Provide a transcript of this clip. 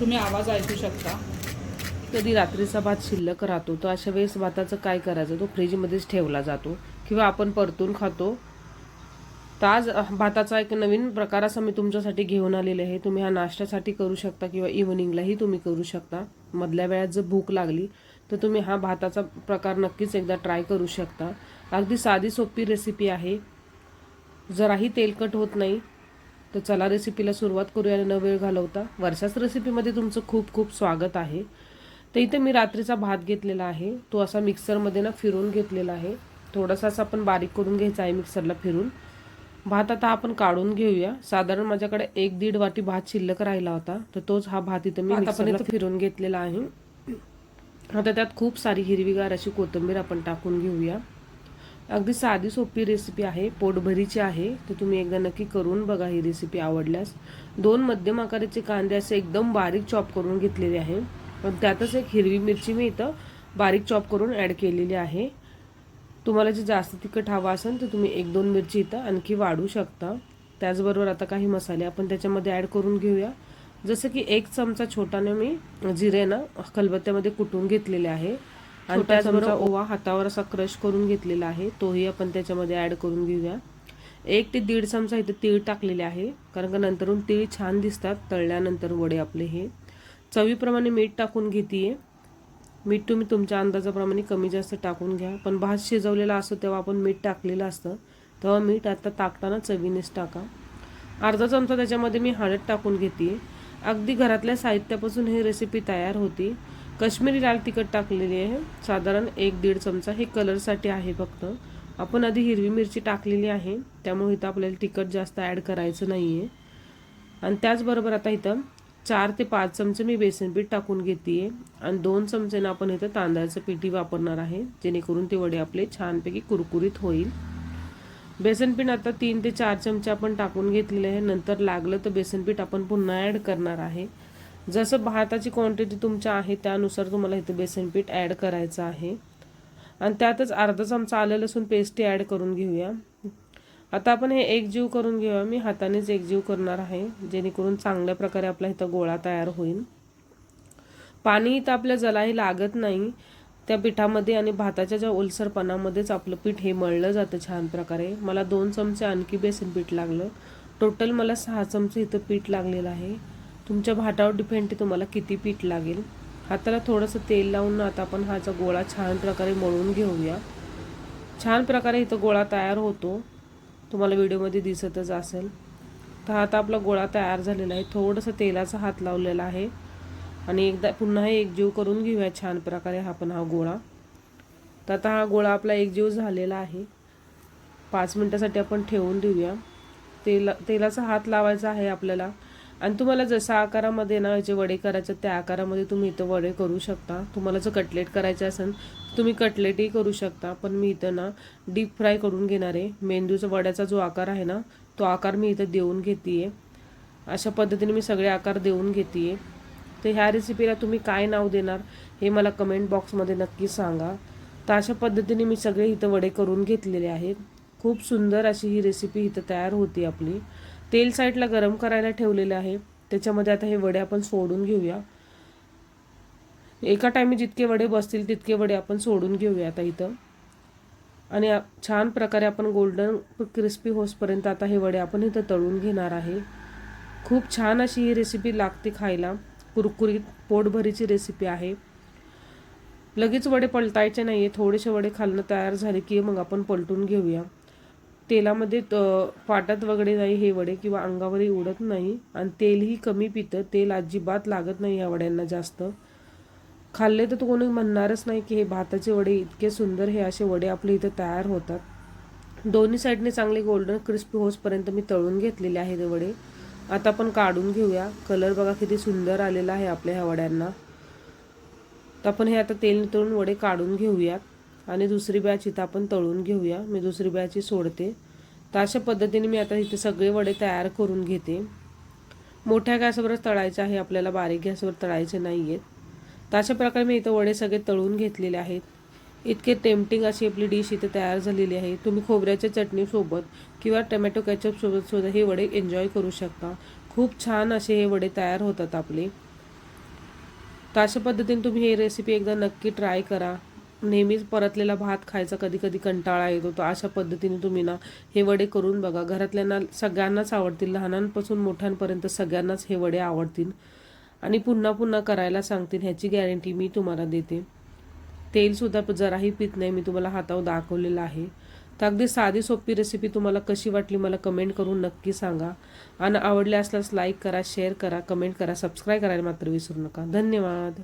तुम्ही आवाज ऐकू शकता. कधी रात्रीचा भात शिल्लक राहतो तर अशा वेळेस भाताचं काय करायचं? तो फ्रीजमध्येच ठेवला जातो. किंवा आपण परतून खातो. तर आज भाताचा एक नवीन प्रकार असा मी तुमच्यासाठी घेऊन आलेले आहे. तुम्ही हा नाश्त्यासाठी करू शकता किंवा इव्हनिंगलाही तुम्ही करू शकता. मधल्या वेळात जर भूक लागली तर तुम्ही हा भाताचा प्रकार नक्कीच एकदा ट्राय करू शकता. अगदी साधी सोपी रेसिपी आहे. जराही तेलकट होत नाही तर चला रेसिपीला सुरुवात करूया न वेळ घालवता. वर्षाच रेसिपीमध्ये तुमचं खूप खूप स्वागत आहे. तर इथे मी रात्रीचा भात घेतलेला आहे. तो असा मिक्सरमध्ये ना फिरून घेतलेला आहे. थोडासा असा आपण बारीक करून घ्यायचा आहे मिक्सरला फिरून. भात आता आपण काढून घेऊया. साधारण माझ्याकडे एक दीड वाटी भात शिल्लक राहिला होता. तर तोच हा भात इथं मी मिक्सरला फिरून घेतलेला आहे. आता त्यात खूप सारी हिरवीगार अशी कोथिंबीर आपण टाकून घेऊया. अगदी साधी सोपी रेसिपी आहे. पोटभरीची आहे. तर तुम्ही एकदा नक्की करून बघा ही रेसिपी आवडल्यास. दोन मध्यम आकाराचे कांदे असे एकदम बारीक चॉप करून घेतलेले आहे. पण त्यातच एक हिरवी मिरची मी इथं बारीक चॉप करून ॲड केलेली आहे. तुम्हाला जे जास्त तिखट हवं असेल तर तुम्ही एक दोन मिरची इथं आणखी वाढू शकता. त्याचबरोबर आता काही मसाले आपण त्याच्यामध्ये ॲड करून घेऊया. जसं की एक चमचा छोटाने मी जिरे ना खलबत्त्यामध्ये कुटून घेतलेले आहे. आणि त्याचबरोबर ओवा हातावर असा क्रश करून घेतलेला आहे. तोही आपण त्याच्यामध्ये ॲड करून घेऊया. एक ते दीड चमचा इथे तीळ टाकलेले आहे. कारण का नंतरून तीळ छान दिसतात. तळल्यानंतर वडे आपले हे. चवीप्रमाणे मीठ टाकून घेते मीठ तुम्ही तुमच्या अंदाजाप्रमाणे कमी जास्त टाकून घ्या. पण भात शिजवलेला असतो तेव्हा आपण मीठ टाकलेलं असतं. तेव्हा मीठ आता टाकताना चवीनेच टाका. अर्धा चमचा त्याच्यामध्ये मी हळद टाकून घेते अगदी घरातल्या साहित्यापासून ही रेसिपी तयार होती. कश्मीरी लाल तिखट टाकलेली आहे. साधारण एक दीड चमचा हे कलरसाठी आहे फक्त. आपण आधी हिरवी मिरची टाकलेली आहे. त्यामुळे इथं आपल्याला तिखट जास्त ॲड करायचं नाही आहे आणि त्याचबरोबर आता इथं चार ते पाच चमचे मी बेसन पीठ टाकून घेते आहे आणि दोन चमचेनं आपण इथं तांदळाचं पिठी वापरणार आहे. जेणेकरून ते वडे आपले छानपैकी कुरकुरीत होईल. बेसन पीठ आता तीन ते चार चमचे आपण टाकून घेतलेले आहे. नंतर लागलं तर बेसनपीठ आपण पुन्हा ॲड करणार आहे. जसं भाताची क्वांटिटी तुमच्या आहे त्यानुसार तुम्हाला इथं बेसन पीठ ॲड करायचं आहे. आणि त्यातच अर्धा चमचा आलं लसूण पेस्टी ॲड करून घेऊया. आता आपण हे एकजीव करून घेऊया. मी हातानेच एकजीव करणार आहे जेणेकरून चांगल्या प्रकारे आपला इथं गोळा तयार होईल. पाणी इथं आपल्या जलाही लागत नाही. त्या पिठामध्ये आणि भाताच्या ज्या ओलसरपणामध्येच आपलं पीठ हे मळलं जातं छान प्रकारे. मला दोन चमचे आणखी बेसन पीठ लागलं. टोटल मला सहा चमचे इथं पीठ लागलेलं आहे. तुमच्या भाटावर डिपेंड आहे तुम्हाला किती पीठ लागेल. हाताला थोडंसं तेल लावून आता आपण हाचा गोळा छान प्रकारे मळून घेऊया. छान प्रकारे इथं गोळा तयार होतो. तुम्हाला व्हिडिओमध्ये दिसतच असेल. तर आता आपला गोळा तयार झालेला आहे. थोडंसं तेलाचा हात लावलेला आहे. आणि एकदा पुन्हा एकजीव करून घेऊया छान प्रकारे हा पण हा गोळा. तर आता हा गोळा आपला एकजीव झालेला आहे. पाच मिनटासाठी आपण ठेवून देऊया. तेला तेलाचा हात लावायचा आहे आपल्याला. आणि तुम्हाला जसा आकारामध्ये ना जे वडे करायचे त्या आकारामध्ये तुम्ही इथं वडे करू शकता. तुम्हाला जर कटलेट करायचे असेल तर तुम्ही कटलेटही करू शकता. पण मी इथं ना डीप फ्राय करून घेणार आहे. मेंदूचा वड्याचा जो आकार आहे ना तो आकार मी इथं देऊन घेते अशा पद्धतीने मी सगळे आकार देऊन घेते तर ह्या रेसिपीला तुम्ही काय नाव देणार हे मला कमेंट बॉक्समध्ये नक्की सांगा. तर अशा पद्धतीने मी सगळे इथं वडे करून घेतलेले आहेत. खूप सुंदर अशी ही रेसिपी इथं तयार होती आपली. तेल साईडला गरम करायला ठेवलेलं आहे. त्याच्यामध्ये आता हे वडे आपण सोडून घेऊया. एका टायमी जितके वडे बसतील तितके वडे आपण सोडून घेऊया आता इथं. आणि छान प्रकारे आपण गोल्डन क्रिस्पी होसपर्यंत आता हे वडे आपण इथं तळून घेणार आहे. खूप छान अशी ही रेसिपी लागते खायला. कुरकुरीत पोटभरीची रेसिपी आहे. लगेच वडे पलटायचे नाही आहे थोडेसे वडे खालणं तयार झाले की मग आपण पलटून घेऊया. तेलामध्ये त- फाटत वगैरे नाही हे वडे किंवा अंगावरही उडत नाही आणि तेलही कमी पितं. तेल अजिबात लागत नाही या वड्यांना जास्त. खाल्ले तर तो कोणी म्हणणारच नाही की हे भाताचे वडे इतके सुंदर हे असे वडे आपले इथं तयार होतात. दोन्ही साईडने चांगले गोल्डन क्रिस्पी होसपर्यंत मी तळून घेतलेले आहे ते वडे. आता आपण काढून घेऊया. कलर बघा किती सुंदर आलेला आहे आपल्या ह्या वड्यांना. तर आपण हे आता तेल तळून वडे काढून घेऊयात. आणि दुसरी बॅच इथं आपण तळून घेऊया. मी दुसरी बॅच सोडते. तर अशा पद्धतीने मी आता इथे सगळे वडे तयार करून घेते. मोठ्या गॅसवरच तळायचे आहे. आपल्याला बारीक गॅसवर तळायचे नाही आहेत तर अशा प्रकारे मी इथं वडे सगळे तळून घेतलेले आहेत. इतके टेम्पटिंग अशी आपली डिश इथे तयार झालेली आहे. तुम्ही खोबऱ्याच्या चटणीसोबत किंवा टमॅटो कॅचअपसोबत सुद्धा हे वडे एन्जॉय करू शकता. खूप छान असे हे वडे तयार होतात आपले. तर अशा पद्धतीने तुम्ही ही रेसिपी एकदा नक्की ट्राय करा. नेहमीच परतलेला भात खायचा कधी कधी कंटाळा येतो. तर अशा पद्धतीने तुम्ही ना हे वडे करून बघा. घरातल्यांना सगळ्यांनाच आवडतील. लहानांपासून मोठ्यांपर्यंत सगळ्यांनाच हे वडे आवडतील. आणि पुन्हा पुन्हा करायला सांगतील ह्याची गॅरंटी मी तुम्हाला देते. तेलसुद्धा जराही पित नाही. मी तुम्हाला हातावर दाखवलेलं आहे. तर अगदी साधी सोपी रेसिपी तुम्हाला कशी वाटली मला कमेंट करून नक्की सांगा. आणि आवडले असल्यास लाईक करा शेअर करा कमेंट करा सबस्क्राईब करायला मात्र विसरू नका. धन्यवाद.